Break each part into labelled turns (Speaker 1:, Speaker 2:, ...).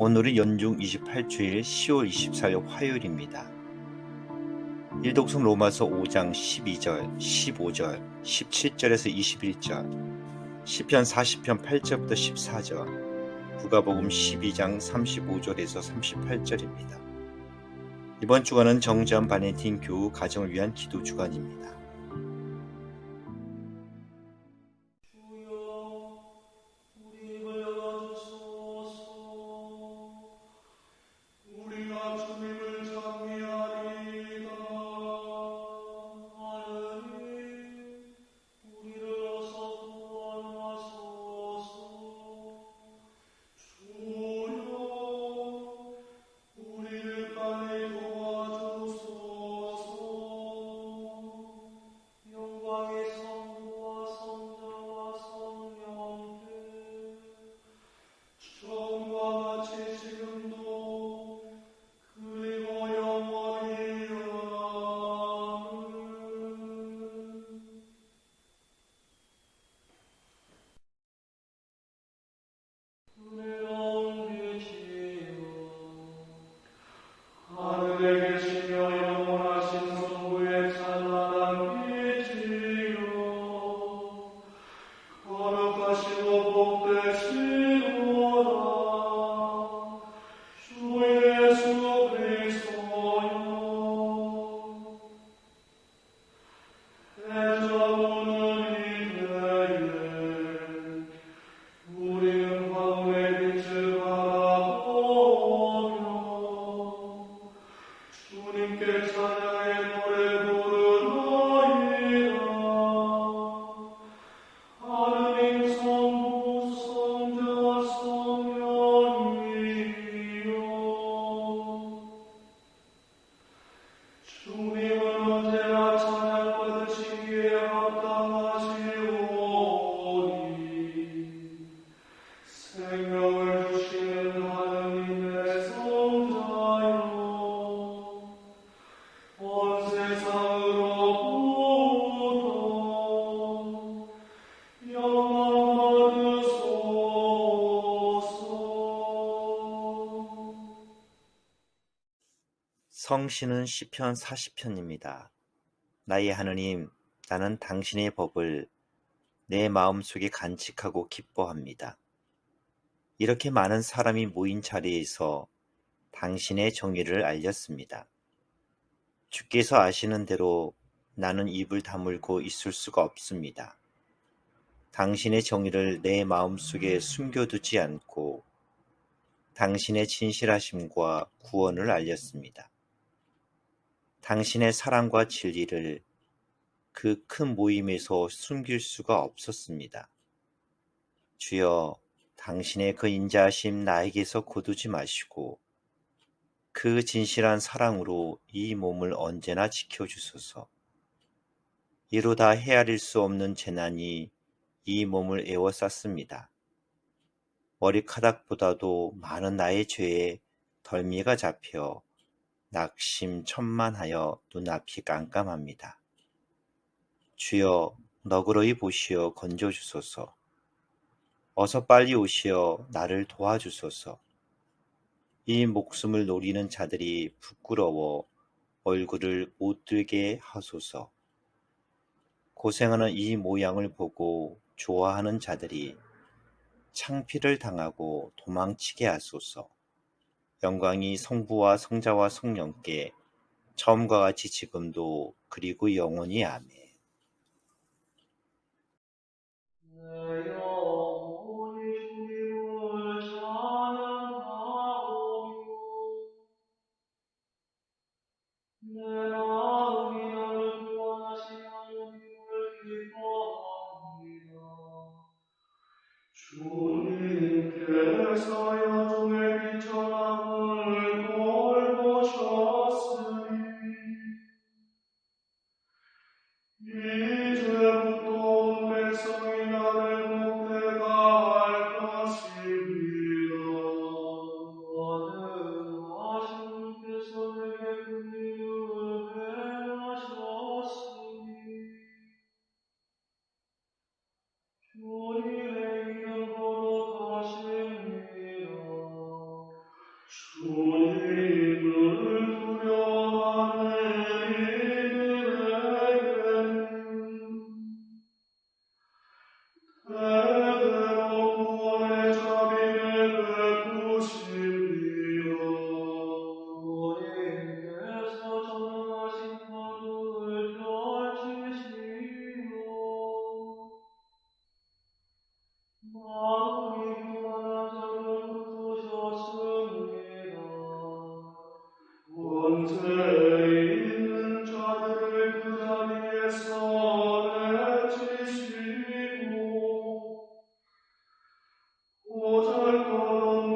Speaker 1: 오늘은 연중 28주일 10월 24일 화요일입니다. 일독성 로마서 5장 12절, 15절, 17절에서 21절, 시편 40편 8절부터 14절, 구가복음 12장 35절에서 38절입니다. 이번 주간은 정전 바네틴 교우 가정을 위한 기도 주간입니다.
Speaker 2: 해
Speaker 1: 성신은 시편 40편입니다. 나의 하느님, 나는 당신의 법을 내 마음속에 간직하고 기뻐합니다. 이렇게 많은 사람이 모인 자리에서 당신의 정의를 알렸습니다. 주께서 아시는 대로 나는 입을 다물고 있을 수가 없습니다. 당신의 정의를 내 마음속에 숨겨두지 않고 당신의 진실하심과 구원을 알렸습니다. 당신의 사랑과 진리를 그 큰 모임에서 숨길 수가 없었습니다. 주여, 당신의 그 인자하심 나에게서 거두지 마시고 그 진실한 사랑으로 이 몸을 언제나 지켜주소서. 이로다 헤아릴 수 없는 재난이 이 몸을 에워쌌습니다. 머리카락보다도 많은 나의 죄에 덜미가 잡혀 낙심천만하여 눈앞이 깜깜합니다. 주여 너그러이 보시어 건져주소서. 어서 빨리 오시어 나를 도와주소서. 이 목숨을 노리는 자들이 부끄러워 얼굴을 못 들게 하소서. 고생하는 이 모양을 보고 좋아하는 자들이 창피를 당하고 도망치게 하소서. 영광이 성부와 성자와 성령께 처음과 같이 지금도 그리고 영원히 아멘.
Speaker 2: 보잘것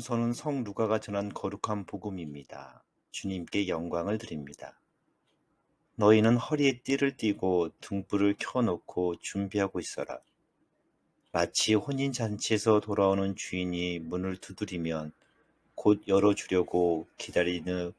Speaker 1: 복음서는 성 누가가 전한 거룩한 복음입니다. 주님께 영광을 드립니다. 너희는 허리에 띠를 띠고 등불을 켜놓고 준비하고 있어라. 마치 혼인 잔치에서 돌아오는 주인이 문을 두드리면 곧 열어주려고 기다리는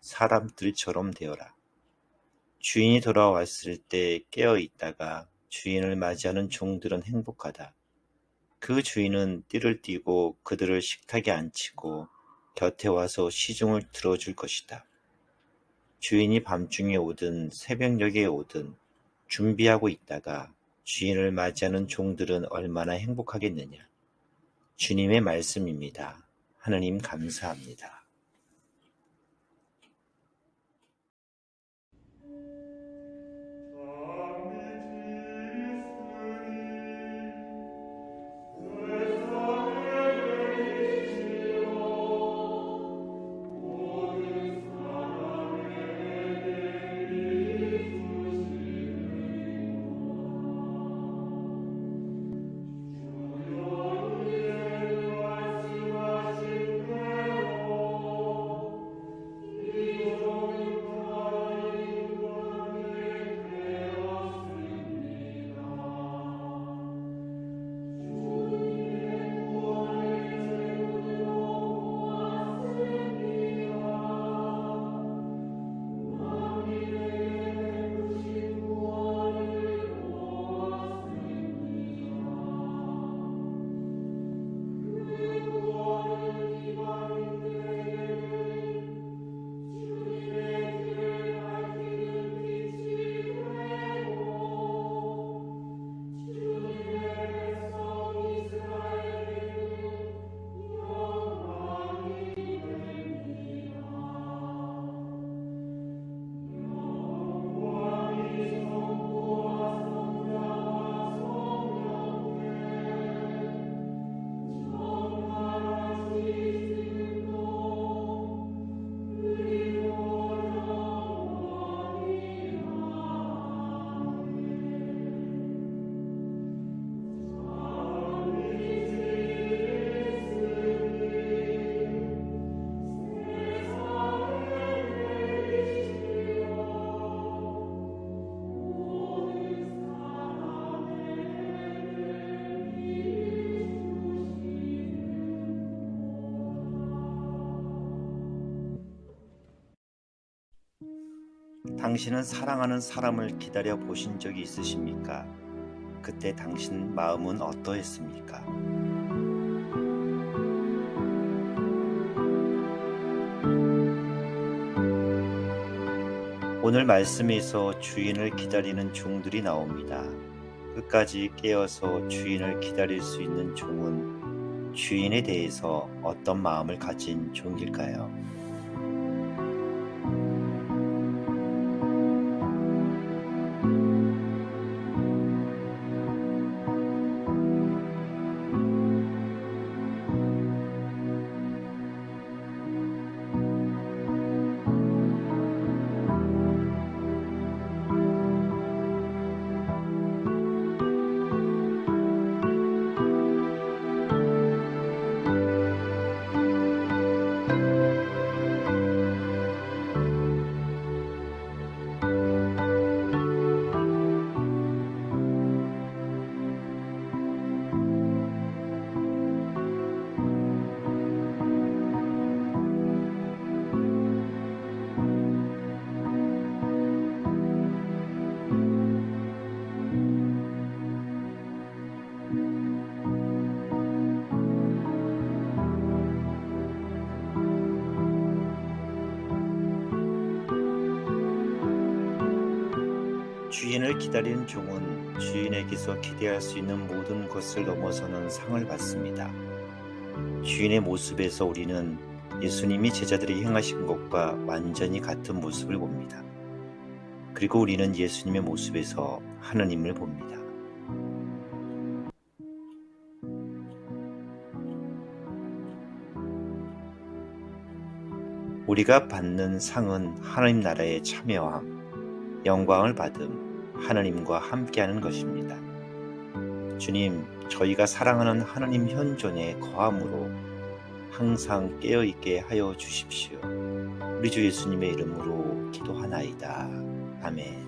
Speaker 1: 사람들처럼 되어라. 주인이 돌아왔을 때 깨어 있다가 주인을 맞이하는 종들은 행복하다. 그 주인은 띠를 띠고 그들을 식탁에 앉히고 곁에 와서 시중을 들어줄 것이다. 주인이 밤중에 오든 새벽녘에 오든 준비하고 있다가 주인을 맞이하는 종들은 얼마나 행복하겠느냐. 주님의 말씀입니다. 하느님 감사합니다. 당신은 사랑하는 사람을 기다려 보신 적이 있으십니까? 그때 당신 마음은 어떠했습니까? 오늘 말씀에서 주인을 기다리는 종들이 나옵니다. 끝까지 깨어서 주인을 기다릴 수 있는 종은 주인에 대해서 어떤 마음을 가진 종일까요? 주인을 기다리는 종은 주인에게서 기대할 수 있는 모든 것을 넘어서는 상을 받습니다. 주인의 모습에서 우리는 예수님이 제자들이 행하신 것과 완전히 같은 모습을 봅니다. 그리고 우리는 예수님의 모습에서 하느님을 봅니다. 우리가 받는 상은 하나님 나라에 참여함, 영광을 받음, 하나님과 함께하는 것입니다. 주님, 저희가 사랑하는 하나님 현존에 거함으로 항상 깨어 있게 하여 주십시오. 우리 주 예수님의 이름으로 기도하나이다. 아멘.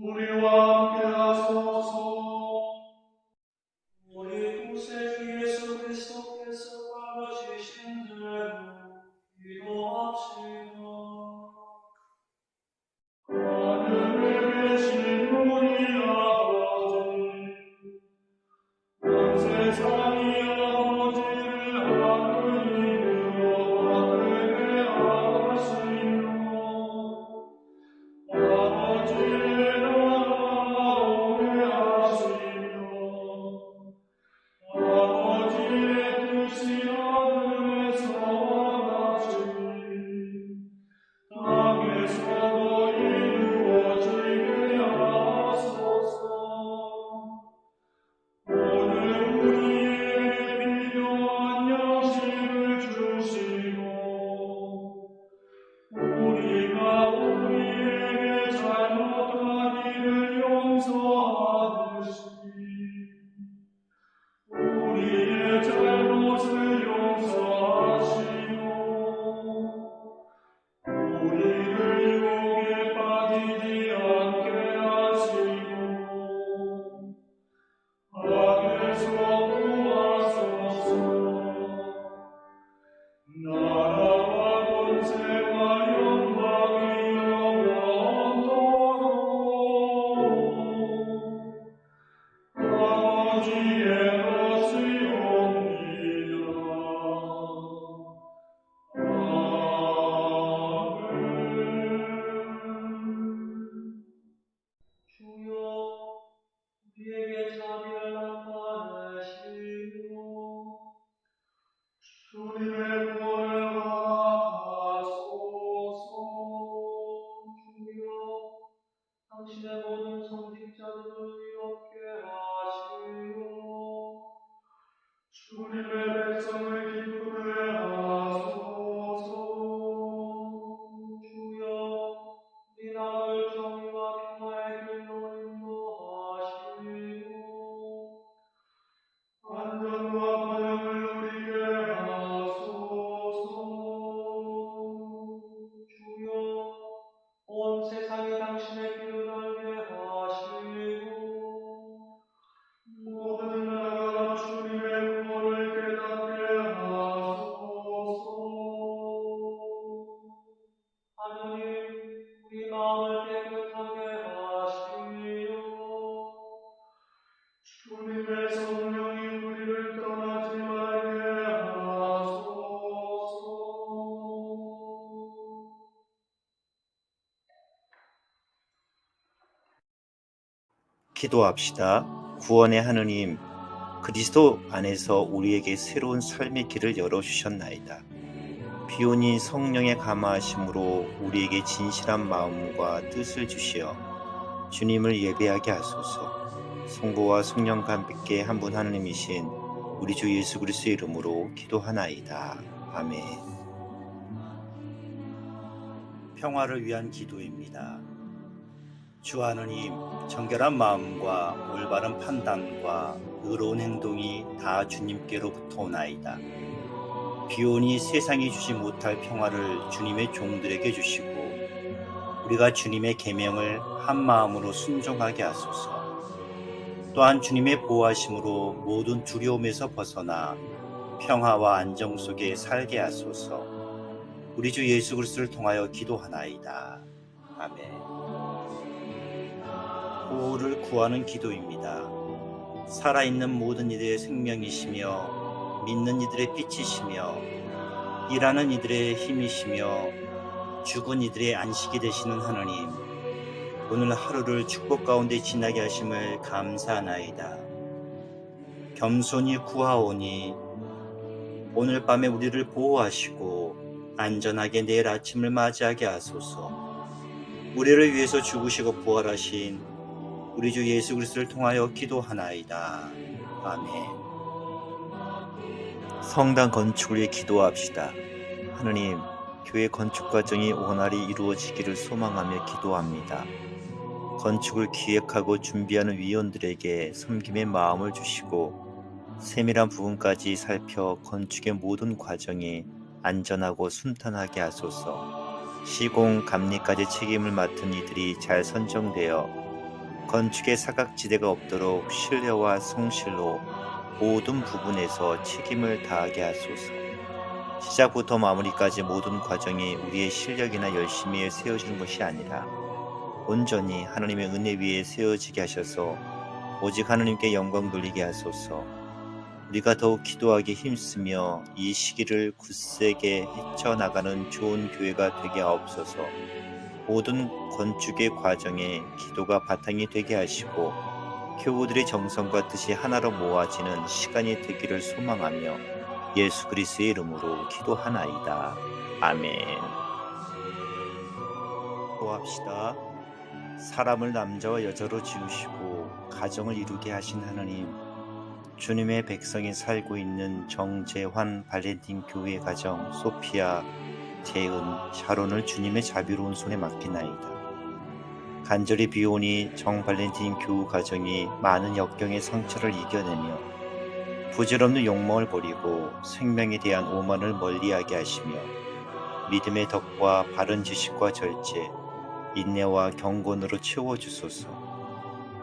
Speaker 2: 우리와 함께 하소서. 우리 구세주 예수 그리스도께서 받으시신 대로 기도합시다 하늘에 계신 우리
Speaker 3: 모든 성직자들을 이롭게 하시고
Speaker 2: 주님의 백성을 기쁘게 하소서
Speaker 1: 기도합시다. 구원의 하느님, 그리스도 안에서 우리에게 새로운 삶의 길을 열어주셨나이다. 비오니 성령의 감화하심으로 우리에게 진실한 마음과 뜻을 주시어 주님을 예배하게 하소서. 성부와 성령과 함께 한 분 하느님이신 우리 주 예수 그리스도의 이름으로 기도하나이다. 아멘. 평화를 위한 기도입니다. 주 하느님, 정결한 마음과 올바른 판단과 의로운 행동이 다 주님께로부터 오나이다. 비온이 세상이 주지 못할 평화를 주님의 종들에게 주시고 우리가 주님의 계명을 한 마음으로 순종하게 하소서. 또한 주님의 보호하심으로 모든 두려움에서 벗어나 평화와 안정 속에 살게 하소서. 우리 주 예수 그리스도를 통하여 기도하나이다. 아멘. 보호를 구하는 기도입니다. 살아있는 모든 이들의 생명이시며 믿는 이들의 빛이시며 일하는 이들의 힘이시며 죽은 이들의 안식이 되시는 하나님 오늘 하루를 축복 가운데 지나게 하심을 감사하나이다. 겸손히 구하오니 오늘 밤에 우리를 보호하시고 안전하게 내일 아침을 맞이하게 하소서. 우리를 위해서 죽으시고 부활하신 우리 주 예수 그리스도를 통하여 기도하나이다. 아멘. 성당 건축을 위해 기도합시다. 하느님, 교회 건축 과정이 원활히 이루어지기를 소망하며 기도합니다. 건축을 기획하고 준비하는 위원들에게 섬김의 마음을 주시고 세밀한 부분까지 살펴 건축의 모든 과정이 안전하고 순탄하게 하소서. 시공 감리까지 책임을 맡은 이들이 잘 선정되어 건축의 사각지대가 없도록 신뢰와 성실로 모든 부분에서 책임을 다하게 하소서. 시작부터 마무리까지 모든 과정이 우리의 실력이나 열심히에 세워지는 것이 아니라 온전히 하나님의 은혜 위에 세워지게 하셔서 오직 하나님께 영광 돌리게 하소서. 우리가 더욱 기도하기 힘쓰며 이 시기를 굳세게 헤쳐나가는 좋은 교회가 되게 하옵소서. 모든 건축의 과정에 기도가 바탕이 되게 하시고 교우들의 정성과 뜻이 하나로 모아지는 시간이 되기를 소망하며 예수 그리스도의 이름으로 기도하나이다. 아멘. 기도합시다. 사람을 남자와 여자로 지으시고 가정을 이루게 하신 하나님, 주님의 백성이 살고 있는 정재환 발렌틴 교회 가정 소피아, 재은, 샤론을 주님의 자비로운 손에 맡기나이다. 간절히 비오니 정 발렌틴 교우 가정이 많은 역경의 상처를 이겨내며 부질없는 욕망을 버리고 생명에 대한 오만을 멀리하게 하시며 믿음의 덕과 바른 지식과 절제, 인내와 경건으로 채워주소서.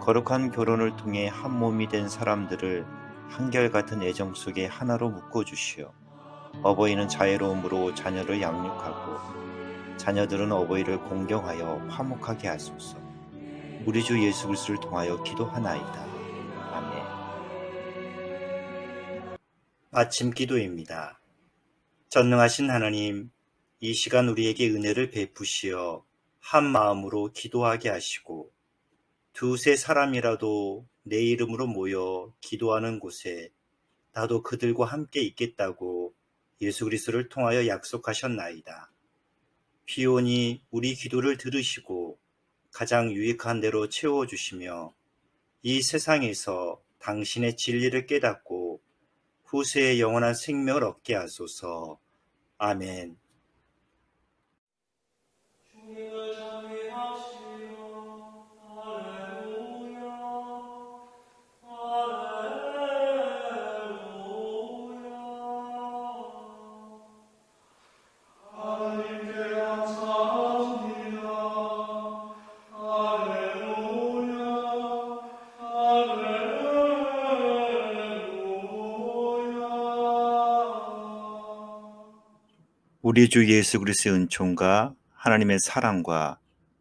Speaker 1: 거룩한 결혼을 통해 한 몸이 된 사람들을 한결같은 애정 속에 하나로 묶어주시어 어버이는 자애로움으로 자녀를 양육하고 자녀들은 어버이를 공경하여 화목하게 하소서. 우리 주 예수 그리스도를 통하여 기도하나이다. 아멘. 아침 기도입니다. 전능하신 하나님, 이 시간 우리에게 은혜를 베푸시어 한 마음으로 기도하게 하시고 두세 사람이라도 내 이름으로 모여 기도하는 곳에 나도 그들과 함께 있겠다고 예수 그리스도를 통하여 약속하셨나이다. 피온이 우리 기도를 들으시고 가장 유익한 대로 채워주시며 이 세상에서 당신의 진리를 깨닫고 후세의 영원한 생명을 얻게 하소서. 아멘. 우리 주 예수 그리스도의 은총과 하나님의 사랑과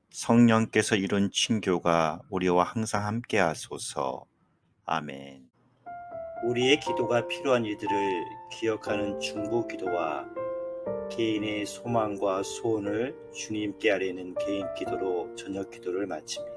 Speaker 1: 성령께서 이룬 친교가 우리와 항상 함께 하소서. 아멘. 우리의 기도가 필요한 이들을 기억하는 중보 기도와 개인의 소망과 소원을 주님께 아뢰는 개인 기도로 저녁 기도를 마칩니다.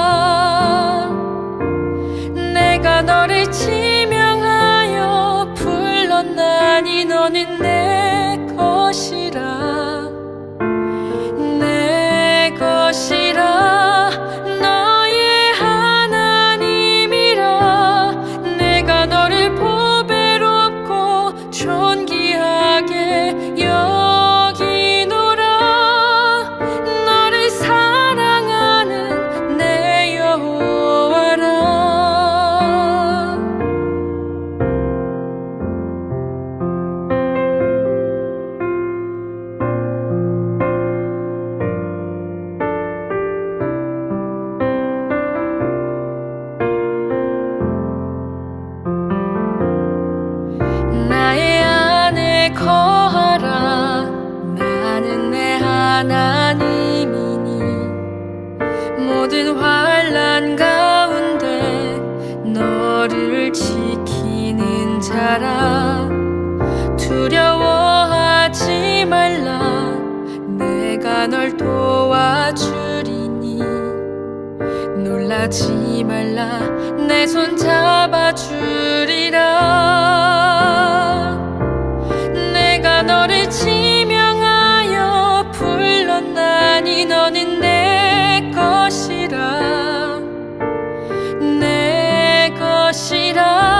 Speaker 4: 불렀 살아 두려워하지 말라. 내가 널 도와주리니. 놀라지 말라. 내 손 잡아주리라. 내가 너를 지명하여 불렀나니 너는 내 것이라. 내 것이라.